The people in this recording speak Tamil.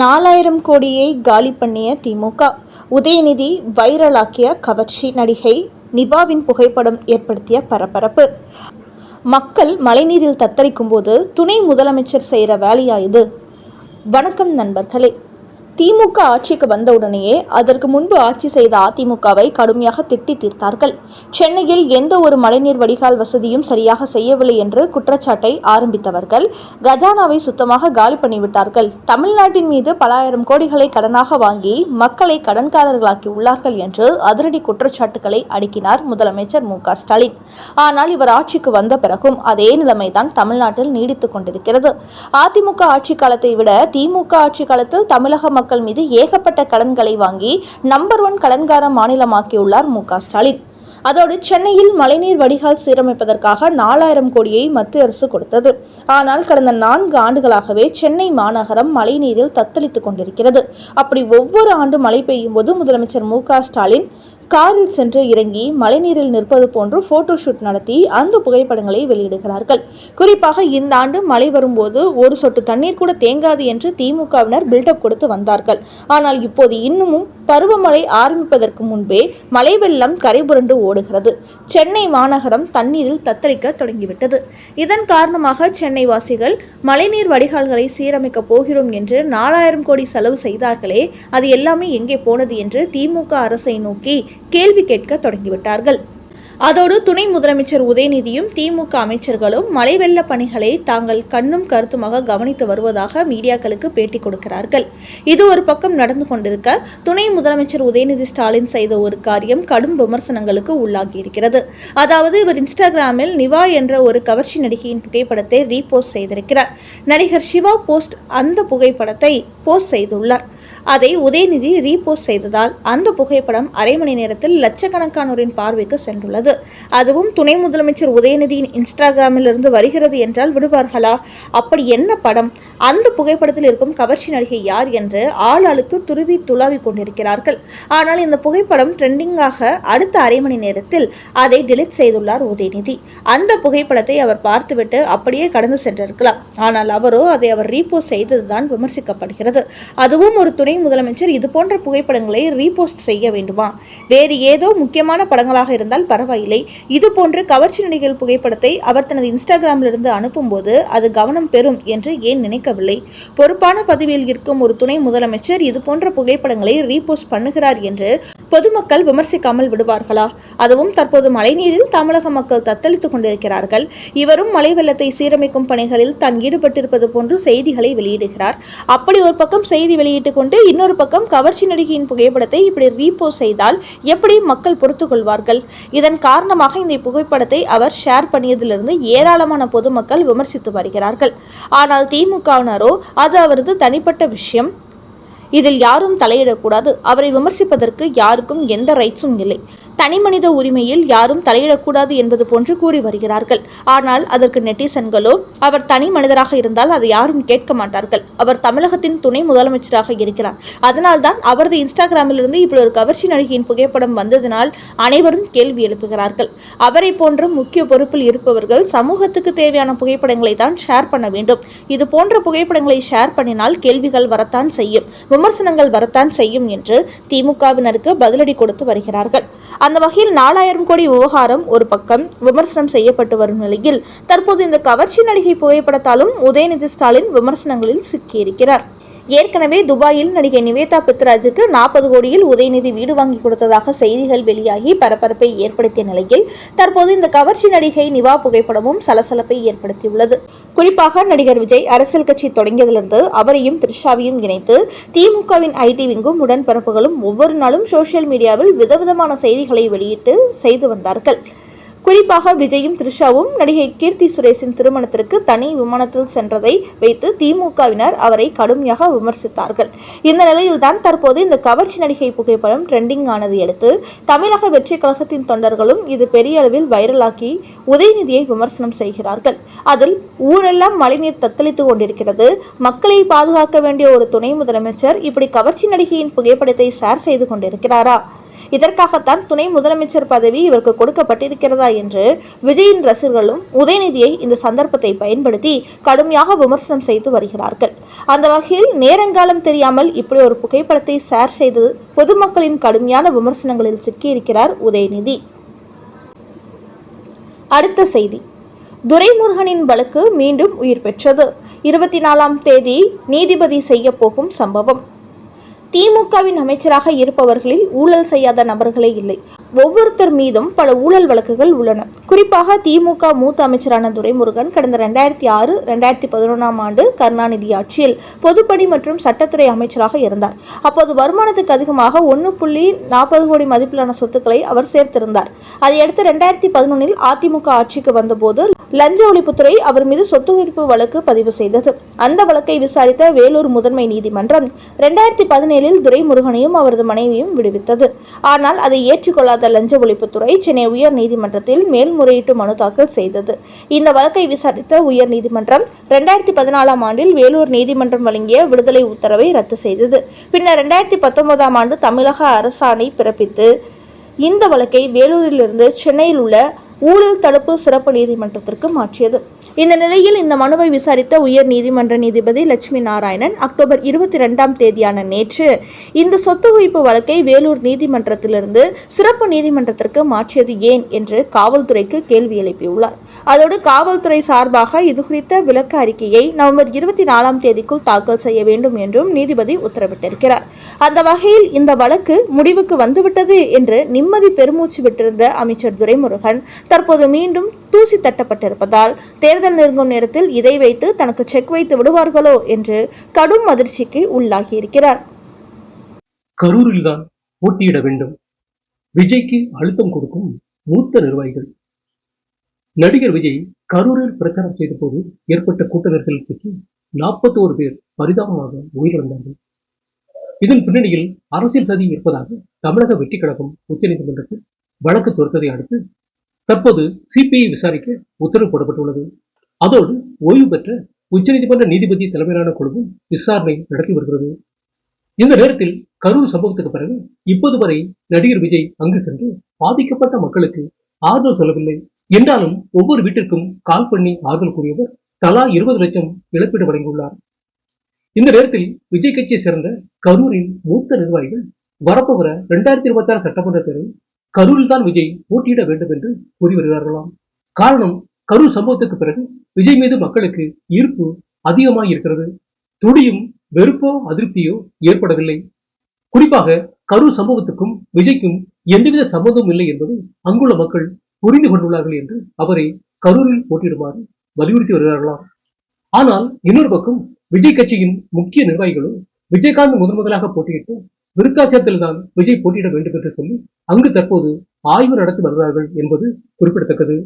நாலாயிரம் கோடியை காலி பண்ணிய திமுக. உதயநிதி வைரலாக்கிய கவர்ச்சி நடிகை நிபாவின் புகைப்படம் ஏற்படுத்திய பரபரப்பு. மக்கள் மழைநீரில் தத்தளிக்கும் போது துணை முதலமைச்சர் செய்கிற வேலையா இது? வணக்கம் நண்பர்களே. திமுக ஆட்சிக்கு வந்தவுடனேயே அதற்கு முன்பு ஆட்சி செய்த அதிமுகவை கடுமையாக திட்டி தீர்த்தார்கள். சென்னையில் எந்த ஒரு மழைநீர் வடிகால் வசதியும் சரியாக செய்யவில்லை என்று குற்றச்சாட்டை ஆரம்பித்தவர்கள் கஜானாவை சுத்தமாக காலி பண்ணிவிட்டார்கள். தமிழ்நாட்டின் மீது பல ஆயிரம் கோடிகளை கடனாக வாங்கி மக்களை கடன்காரர்களாக்கி உள்ளார்கள் என்று அதிரடி குற்றச்சாட்டுகளை அடுக்கினார் முதலமைச்சர் மு ஸ்டாலின். ஆனால் இவர் ஆட்சிக்கு வந்த பிறகும் அதே நிலைமைதான் தமிழ்நாட்டில் நீடித்துக் கொண்டிருக்கிறது. அதிமுக ஆட்சி காலத்தை விட திமுக ஆட்சி காலத்தில் தமிழக மக்கள் மீது ஏகப்பட்ட கடன்களை வாங்கி நம்பர் ஒன் கடன்கார மாநிலமாக்கியுள்ளார் மு ஸ்டாலின். அதோடு சென்னையில் மழைநீர் வடிகால் சீரமைப்பதற்காக நாலாயிரம் கோடியை மத்திய அரசு கொடுத்தது. ஆனால் கடந்த நான்கு ஆண்டுகளாகவே சென்னை மாநகரம் மழைநீரில் தத்தளித்துக் கொண்டிருக்கிறது. அப்படி ஒவ்வொரு ஆண்டு மழை பெய்யும் போது முதலமைச்சர் மு ஸ்டாலின் காரில் சென்று இறங்கி மழைநீரில் நிற்பது போன்று போட்டோ ஷூட் நடத்தி அந்த புகைப்படங்களை வெளியிடுகிறார்கள். குறிப்பாக இந்த ஆண்டு மழை வரும்போது ஒரு சொட்டு தண்ணீர் கூட தேங்காது என்று திமுகவினர் பில்டப் கொடுத்து வந்தார்கள். ஆனால் இப்போது இன்னமும் பருவமழை ஆரம்பிப்பதற்கு முன்பே மழை வெள்ளம் கரைபுரண்டு ஓடுகிறது. சென்னை மாநகரம் தண்ணீரில் தத்தளிக்க தொடங்கிவிட்டது. இதன் காரணமாக சென்னை வாசிகள் மழைநீர் வடிகால்களை சீரமைக்க போகிறோம் என்று நாலாயிரம் கோடி செலவு செய்தார்களே அது எல்லாமே எங்கே போனது என்று திமுக அரசை நோக்கி கேள்வி கேட்க தொடங்கிவிட்டார்கள். அதோடு துணை முதலமைச்சர் உதயநிதியும் திமுக அமைச்சர்களும் மழை வெள்ள பணிகளை தாங்கள் கண்ணும் கருத்துமாக கவனித்து வருவதாக மீடியாக்களுக்கு பேட்டி கொடுக்கிறார்கள். இது ஒரு பக்கம் நடந்து கொண்டிருக்க துணை முதலமைச்சர் உதயநிதி ஸ்டாலின் செய்த ஒரு காரியம் கடும் விமர்சனங்களுக்கு உள்ளாகியிருக்கிறது. அதாவது இவர் இன்ஸ்டாகிராமில் நிவா என்ற ஒரு கவர்ச்சி நடிகையின் புகைப்படத்தை ரீபோஸ்ட் செய்திருக்கிறார். நடிகர் சிவா போஸ்ட் அந்த புகைப்படத்தை போஸ்ட் செய்துள்ளார். அதை உதயநிதி ரீபோஸ்ட் செய்ததால் அந்த புகைப்படம் அரை மணி நேரத்தில் லட்சக்கணக்கானோரின் பார்வைக்கு சென்றுள்ளது. அதுவும் துணை முதலமைச்சர் உதயநிதியின் இன்ஸ்டாகிராமில் இருந்து வருகிறது என்றால் விடுவார்களா? அப்படி என்ன படம்? அந்த புகைப்படத்தில் இருக்கும் கவர்ச்சி நடிகை யார் என்று ஆளாளுக்கு துருவி துளாவி கொண்டிருக்கிறார்கள். ஆனால் இந்த புகைப்படம் ட்ரெண்டிங்காக அடுத்த அரை மணி நேரத்தில் அதை டெலிட் செய்துள்ளார் உதயநிதி. அந்த புகைப்படத்தை அவர் பார்த்துவிட்டு அப்படியே கடந்து சென்றிருக்கலாம். ஆனால் அவரோ அதை அவர் ரீபோஸ்ட் செய்ததுதான் விமர்சிக்கப்படுகிறது. அதுவும் ஒரு துணை முதலமைச்சர் இது போன்ற புகைப்படங்களை ரீபோஸ்ட் செய்ய வேண்டுமா? வேறு ஏதோ முக்கியமான படங்களாக இருந்தால் பரவாயில்லை. இது போன்று கவர்ச்சி நடிகள் புகைப்படத்தை அவர் தனது இன்ஸ்டாகிராமிலிருந்து அனுப்பும்போது அது கவனம் பெறும் என்று ஏன் நினைக்கவில்லை? பொறுப்பான பதவியில் இருக்கும் ஒரு துணை முதலமைச்சர் இது போன்ற புகைப்படங்களை ரீபோஸ்ட் பண்ணுகிறார் என்று பொதுமக்கள் விமர்சிக்காமல் விடுவார்களா? அதுவும் தற்போது மழைநீரில் தமிழக மக்கள் தத்தளித்துக் கொண்டிருக்கிறார்கள். இவரும் மழை வெள்ளத்தை சீரமைக்கும் பணிகளில் தான் ஈடுபட்டிருப்பது போன்று செய்திகளை வெளியிடுகிறார். அப்படி ஒரு பக்கம் செய்தி வெளியிட்டு கொண்டு இன்னொரு பக்கம் கவர்ச்சி நடிகையின் புகைப்படத்தை இப்படி ரீபோ செய்தால் எப்படி மக்கள் பொறுத்து கொள்வார்கள்? இதன் காரணமாக இந்த புகைப்படத்தை அவர் ஷேர் பண்ணியதிலிருந்து ஏராளமான பொதுமக்கள் விமர்சித்து வருகிறார்கள். ஆனால் திமுகவினரோ அது அவரது தனிப்பட்ட விஷயம். இதில் யாரும் தலையிடக்கூடாது. அவரை விமர்சிப்பதற்கு யாருக்கும் எந்த ரைட்ஸும் இல்லை. தனிமனித உரிமையில் யாரும் தலையிடக்கூடாது என்பது போன்று கூறி வருகிறார்கள். ஆனால் அதற்கு நெட்டிசன்களோ அவர் தனி மனிதராக இருந்தால் அதை யாரும் கேட்க மாட்டார்கள். அவர் தமிழகத்தின் துணை முதலமைச்சராக இருக்கிறார். அதனால்தான் அவரது இன்ஸ்டாகிராமிலிருந்து இப்படி ஒரு கவர்ச்சி நடிகையின் புகைப்படம் வந்ததினால் அனைவரும் கேள்வி எழுப்புகிறார்கள். அவரை போன்ற முக்கிய பொறுப்பில் இருப்பவர்கள் சமூகத்துக்கு தேவையான புகைப்படங்களை தான் ஷேர் பண்ண வேண்டும். இது போன்ற புகைப்படங்களை ஷேர் பண்ணினால் கேள்விகள் வரத்தான் செய்யும் விமர்சனங்கள் வரத்தான் செய்யும் என்று திமுகவினருக்கு பதிலடி கொடுத்து வருகிறார்கள். அந்த வகையில் நாலாயிரம் கோடி விவகாரம் ஒரு பக்கம் விமர்சனம் செய்யப்பட்டு வரும் நிலையில் தற்போது இந்த கவர்ச்சி நடிகை புகைப்படத்தாலும் உதயநிதி ஸ்டாலின் விமர்சனங்களில் சிக்கியிருக்கிறார். ஏற்கனவே துபாயில் நடிகை நிவேதா பித்ராஜுக்கு நாற்பது கோடியில் உதயநிதி வீடு வாங்கி கொடுத்ததாக செய்திகள் வெளியாகி பரபரப்பை ஏற்படுத்திய நிலையில் தற்போது இந்த கவர்ச்சி நடிகை நிவா புகைப்படமும் சலசலப்பை ஏற்படுத்தியுள்ளது. குறிப்பாக நடிகர் விஜய் அரசியல் கட்சி தொடங்கியதிலிருந்து அவரையும் த்ரிஷாவையும் இணைத்து திமுகவின் ஐடி விங்கும் உடன்பரப்புகளும் ஒவ்வொரு நாளும் சோசியல் மீடியாவில் விதவிதமான செய்திகளை வெளியிட்டு செய்து வந்தார்கள். குறிப்பாக விஜயும் த்ரிஷாவும் நடிகை கீர்த்தி சுரேஷின் திருமணத்திற்கு தனி விமானத்தில் சென்றதை வைத்து திமுகவினர் அவரை கடுமையாக விமர்சித்தார்கள். இந்த நிலையில்தான் தற்போது இந்த கவர்ச்சி நடிகை புகைப்படம் ட்ரெண்டிங் ஆனதை அடுத்து தமிழக வெற்றி கழகத்தின் தொண்டர்களும் இது பெரிய அளவில் வைரலாக்கி உதயநிதியை விமர்சனம் செய்கிறார்கள். அதில் ஊரெல்லாம் மழைநீர் தத்தளித்து கொண்டிருக்கிறது. மக்களை பாதுகாக்க வேண்டிய ஒரு துணை முதலமைச்சர் இப்படி கவர்ச்சி நடிகையின் புகைப்படத்தை ஷேர் செய்து கொண்டிருக்கிறாரா? இதற்காகத்தான் துணை முதலமைச்சர் பதவி இவருக்கு கொடுக்கப்பட்டிருக்கிறதா என்று விஜயின் ரசிகர்களும் உதயநிதியை இந்த சந்தர்ப்பத்தை பயன்படுத்தி கடுமையாக விமர்சனம் செய்து வருகிறார்கள். அந்த வகையில் நேரங்காலம் தெரியாமல் இப்படி ஒரு புகைப்படத்தை ஷேர் செய்து பொதுமக்களின் கடுமையான விமர்சனங்களில் சிக்கியிருக்கிறார் உதயநிதி. அடுத்த செய்தி. துரைமுருகனின் வழக்கு மீண்டும் உயிர் பெற்றது. இருபத்தி நாலாம் தேதி நீதிபதி செய்ய போகும் சம்பவம். திமுகவின் அமைச்சராக இருப்பவர்களில் ஊழல் செய்யாத நபர்களே இல்லை. ஒவ்வொருத்தர் மீதும் பல ஊழல் வழக்குகள் உள்ளன. குறிப்பாக திமுக மூத்த அமைச்சரான துரைமுருகன் கடந்த ரெண்டாயிரத்தி ஆறு ரெண்டாயிரத்தி பதினொன்றாம் ஆண்டு கருணாநிதி ஆட்சியில் பொதுப்பணி மற்றும் சட்டத்துறை அமைச்சராக இருந்தார். அப்போது வருமானத்துக்கு அதிகமாக ஒன்று புள்ளி நாற்பது கோடி மதிப்பிலான சொத்துக்களை அவர் சேர்த்திருந்தார். அதையடுத்து ரெண்டாயிரத்தி பதினொன்னில் அதிமுக ஆட்சிக்கு வந்தபோது லஞ்ச ஒழிப்புத்துறை அவர் மீது சொத்து குவிப்பு வழக்கு பதிவு செய்தது. அந்த வழக்கை விசாரித்த வேலூர் முதன்மை நீதிமன்றம் ரெண்டாயிரத்தி பதினேழு செயலில் துரைமுருகனையும் அவரது மனைவியும் விடுவித்தது. ஆனால் அதை ஏற்றுக்கொள்ளாத லஞ்ச ஒழிப்புத்துறை சென்னை உயர் நீதிமன்றத்தில் மேல்முறையீட்டு மனு தாக்கல் செய்தது. இந்த வழக்கை விசாரித்த உயர் நீதிமன்றம் ரெண்டாயிரத்தி பதினாலாம் ஆண்டில் வேலூர் நீதிமன்றம் வழங்கிய விடுதலை உத்தரவை ரத்து செய்தது. பின்னர் இரண்டாயிரத்தி பத்தொன்பதாம் ஆண்டு தமிழக அரசாணை பிறப்பித்து இந்த வழக்கை வேலூரிலிருந்து சென்னையில் உள்ள ஊழல் தடுப்பு சிறப்பு நீதிமன்றத்திற்கு மாற்றியது. இந்த நிலையில் இந்த மனுவை விசாரித்த உயர் நீதிமன்ற நீதிபதி லட்சுமி நாராயணன் அக்டோபர் இருபத்தி ரெண்டாம் தேதியான நேற்று இந்த சொத்து குவிப்பு வழக்கை வேலூர் நீதிமன்றத்திலிருந்து சிறப்பு நீதிமன்றத்திற்கு மாற்றியது ஏன் என்று காவல்துறைக்கு கேள்வி எழுப்பியுள்ளார். அதோடு காவல்துறை சார்பாக இதுகுறித்த விளக்க அறிக்கையை நவம்பர் இருபத்தி நாலாம் தேதிக்குள் தாக்கல் செய்ய வேண்டும் என்றும் நீதிபதி உத்தரவிட்டிருக்கிறார். அந்த வகையில் இந்த வழக்கு முடிவுக்கு வந்துவிட்டது என்று நிம்மதி பெருமூச்சு விட்டிருந்த அமைச்சர் துரைமுருகன் தற்போது மீண்டும் தூசி தட்டப்பட்டிருப்பதால் தேர்தல் நெருங்கும் நேரத்தில் இதை வைத்து தனக்கு செக் வைத்து விடுவார்களோ என்று கடும் அதிர்ச்சிக்கு உள்ளாகியிருக்கிறார். கரூரில்தான் போட்டியிட வேண்டும். விஜய்க்கு அழுத்தம் கொடுக்கும் மூத்த நிர்வாகிகள். நடிகர் விஜய் கரூரில் பிரச்சாரம் செய்த போது ஏற்பட்ட கூட்ட நெரிசலில் சிக்கி நாற்பத்தி ஒரு பேர் பரிதாபமாக உயிரிழந்தார்கள். இதன் பின்னணியில் அரசியல் சதி இருப்பதாக தமிழக வெற்றி கழகம் உச்சநீதிமன்றத்தில் வழக்கு தொடுத்ததை அடுத்து தற்போது சிபிஐ விசாரிக்க உத்தரவு போடப்பட்டுள்ளது. அதோடு ஓய்வு பெற்ற உச்சநீதிமன்ற நீதிபதி தலைமையிலான குழுவும் விசாரணை நடத்தி வருகிறது. இந்த நேரத்தில் கரூர் சம்பவத்துக்கு பிறகு இப்போது வரை நடிகர் விஜய் அங்கு சென்று பாதிக்கப்பட்ட மக்களுக்கு ஆதரவு சொல்லவில்லை. என்றாலும் ஒவ்வொரு வீட்டிற்கும் கால் பண்ணி ஆறுதல் கூறியவர் தலா இருபது லட்சம் இழப்பீடு வழங்கியுள்ளார். இந்த நேரத்தில் விஜய் கட்சியை சேர்ந்த கரூரின் மூத்த நிர்வாகிகள் வரப்போகிற இரண்டாயிரத்தி இருபத்தி ஆறு சட்டமன்ற தேர்தல் கரூரில் தான் விஜய் போட்டியிட வேண்டும் என்று கூறி வருகிறார்களாம். காரணம் கரூர் சம்பவத்துக்கு பிறகு விஜய் மீது மக்களுக்கு ஈர்ப்பு அதிகமாக இருக்கிறது துடியும் வெறுப்போ அதிருப்தியோ ஏற்படவில்லை. குறிப்பாக கரூர் சம்பவத்துக்கும் விஜய்க்கும் எந்தவித சம்மந்தமும் இல்லை என்பதை அங்குள்ள மக்கள் புரிந்து கொண்டுள்ளார்கள் என்று அவரை கரூரில் போட்டியிடுமாறு வலியுறுத்தி வருகிறார்களாம். ஆனால் இன்னொரு பக்கம் விஜய் கட்சியின் முக்கிய நிர்வாகிகளும் விஜயகாந்த் முதன் முதலாக போட்டியிட்டு விருத்தாச்சலத்தில் தான் விஜய் போட்டியிட வேண்டும் என்று சொல்லி அங்கு தற்போது ஆய்வு நடத்தி வருகிறார்கள் என்பது குறிப்பிடத்தக்கது.